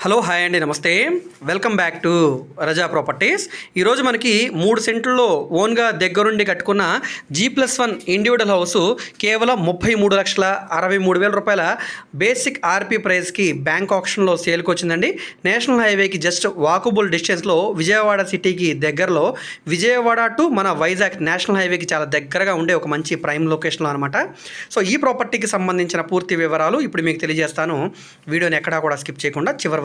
Hello hi అండి namaste. Welcome back to Raza properties ఈరోజు మనకి మూడు సెంట్లలో ఓన్గా దగ్గరుండి కట్టుకున్న G plus one individual house కేవలం ముప్పై మూడు లక్షల అరవై మూడు వేల రూపాయల బేసిక్ ఆర్పీ ప్రైస్కి బ్యాంక్ ఆప్షన్లో సేల్కి వచ్చిందండి. నేషనల్ హైవేకి జస్ట్ వాకబుల్ డిస్టెన్స్లో విజయవాడ సిటీకి దగ్గరలో విజయవాడ టు మన వైజాగ్ నేషనల్ హైవేకి చాలా దగ్గరగా ఉండే ఒక మంచి ప్రైమ్ లొకేషన్లో అనమాట సో ఈ ప్రాపర్టీకి సంబంధించిన పూర్తి వివరాలు ఇప్పుడు మీకు తెలియజేస్తాను. వీడియోని ఎక్కడా కూడా స్కిప్ చేయకుండా చివరి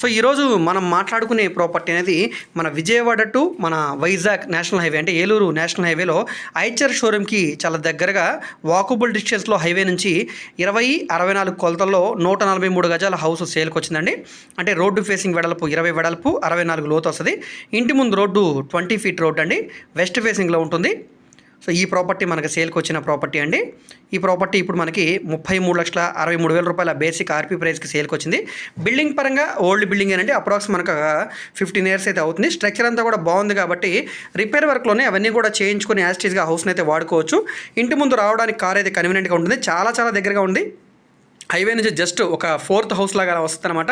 సో ఈరోజు మనం మాట్లాడుకునే ప్రాపర్టీ అనేది మన విజయవాడ టు మన వైజాగ్ నేషనల్ హైవే అంటే ఏలూరు నేషనల్ హైవేలో ఐచర్ షోరూమ్కి చాలా దగ్గరగా వాకబుల్ డిస్టెన్స్లో హైవే నుంచి ఇరవై అరవై నాలుగు కొలతల్లో నూట నలభై మూడు గజాల హౌస్ సేల్కి వచ్చిందండి. అంటే రోడ్డు ఫేసింగ్ వెడల్పు ఇరవై వెడల్పు అరవై నాలుగు లోతు వస్తుంది. ఇంటి ముందు రోడ్డు ట్వంటీ ఫీట్ రోడ్ అండి. వెస్ట్ ఫేసింగ్లో ఉంటుంది. సో ఈ ప్రాపర్టీ మనకి సేల్కి వచ్చిన ప్రాపర్టీ అండి. ఈ ప్రాపర్టీ ఇప్పుడు మనకి ముప్పై మూడు లక్షల అరవై మూడు వేల రూపాయల బేసిక్ ఆర్పీ ప్రైస్కి సేల్కి వచ్చింది. బిల్డింగ్ పరంగా ఓల్డ్ బిల్డింగ్ అంటే అప్రాక్స్ మనకు ఫిఫ్టీన్ ఇయర్స్ అయితే అవుతుంది. స్ట్రక్చర్ అంతా కూడా బాగుంది కాబట్టి రిపేర్ వర్క్లోనే అవన్నీ కూడా చేయించుకొని యాస్టీస్గా హౌస్ని అయితే వాడుకోవచ్చు. ఇంటి ముందు రావడానికి కార్ అయితే కన్వీనియంట్గా ఉంటుంది. చాలా చాలా దగ్గరగా ఉంది. హైవే నుంచి జస్ట్ ఒక ఫోర్త్ హౌస్ లాగా వస్తుంది అనమాట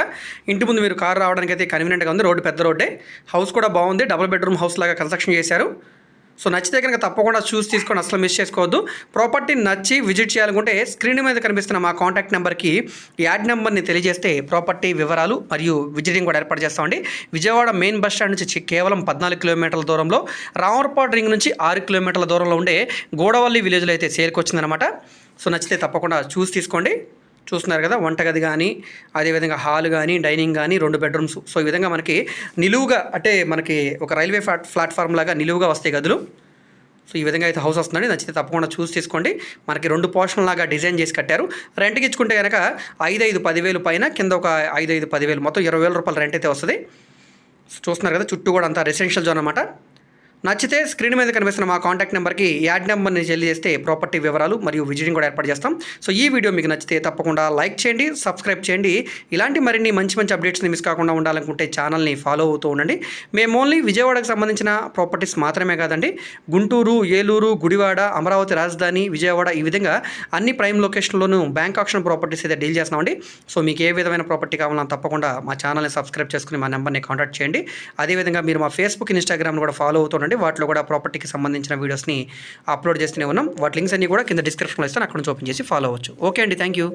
ఇంటి ముందు మీరు కార్ రావడానికి అయితే కన్వీనియంట్గా ఉంది. రోడ్డు పెద్ద రోడ్డే. హౌస్ కూడా బాగుంది. డబుల్ బెడ్రూమ్ హౌస్ లాగా కన్స్ట్రక్షన్ చేశారు. సో నచ్చితే కనుక తప్పకుండా చూసి తీసుకొని అసలు మిస్ చేసుకోవద్దు. ప్రాపర్టీ నచ్చి విజిట్ చేయాలనుకుంటే స్క్రీన్ మీద కనిపిస్తున్న మా కాంటాక్ట్ నెంబర్కి యాడ్ నెంబర్ని తెలియజేస్తే ప్రాపర్టీ వివరాలు మరియు విజిటింగ్ కూడా ఏర్పాటు చేస్తామండి విజయవాడ మెయిన్ బస్ స్టాండ్ నుంచి కేవలం పద్నాలుగు కిలోమీటర్ల దూరంలో రామర్పాడు రింగ్ నుంచి ఆరు కిలోమీటర్ల దూరంలో ఉండే గోడవల్లి విలేజ్లో అయితే చేరుకొచ్చిందనమాట సో నచ్చితే తప్పకుండా చూసి తీసుకోండి. చూస్తున్నారు కదా వంటగది కానీ అదేవిధంగా హాల్ కానీ డైనింగ్ కానీ రెండు బెడ్రూమ్స్. సో ఈ విధంగా మనకి నిలువుగా అంటే మనకి ఒక రైల్వే ఫ్లాట్ ప్లాట్ఫామ్ లాగా నిలువుగా వస్తాయి గదులు. సో ఈ విధంగా అయితే హౌస్ వస్తుందండి. నచ్చితే తప్పకుండా చూసి తీసుకోండి. మనకి రెండు పోర్షన్ లాగా డిజైన్ చేసి కట్టారు. రెంట్కి ఇచ్చుకుంటే కనుక ఐదు ఐదు పదివేలు పైన కింద ఒక ఐదు ఐదు పదివేలు మొత్తం ఇరవై వేల రూపాయల రెంట్ అయితే వస్తుంది. సో చూస్తున్నారు కదా చుట్టూ కూడా అంతా రెసిడెన్షియల్ జోన్ అనమాట నచ్చితే స్క్రీన్ మీద కనిపిస్తున్న మా కాంటాక్ట్ నెంబర్కి యాడ్ నెంబర్ని చేస్తే ప్రాపర్టీ వివరాలు మరియు విజిటింగ్ కూడా ఏర్పాటు చేస్తాం. సో ఈ వీడియో మీకు నచ్చితే తప్పకుండా లైక్ చేయండి సబ్స్క్రైబ్ చేయండి. ఇలాంటి మరిన్ని మంచి మంచి అప్డేట్స్ని మిస్ కాకుండా ఉండాలనుకుంటే ఛానల్ని ఫాలో అవుతూ ఉండండి. మేము ఓన్లీ విజయవాడకు సంబంధించిన ప్రాపర్టీస్ మాత్రమే కాదండి గుంటూరు ఏలూరు గుడివాడ అమరావతి రాజధాని విజయవాడ ఈ విధంగా అన్ని ప్రైమ్ లొకేషన్లోనూ బ్యాంక్ ఆప్షన్ ప్రాపర్టీస్ అయితే డీల్ చేస్తున్నామండి. సో మీకు ఏ విధమైన ప్రాపర్టీ కావాలన్నా తప్పకుండా మా ఛానల్ని సబ్స్క్రైబ్ చేసుకుని మా నెంబర్ని కాంటాక్ట్ చేయండి. అదేవిధంగా మీరు మా ఫేస్బుక్ ఇన్స్టాగ్రామ్ని కూడా ఫాలో అవుతుండండి వాటిలో కూడా ప్రాపర్టీకి సంబంధించిన వీడియోస్ని అప్లోడ్ చేస్తూనే ఉన్నాం. వాటి లింక్స్ అన్ని కూడా కింద డిస్క్రిప్షన్లో ఇస్తాను. అక్కడ నుంచి ఓపెన్ చేసి ఫాలో అవ్వచ్చు. ఓకే అండి. Thank you.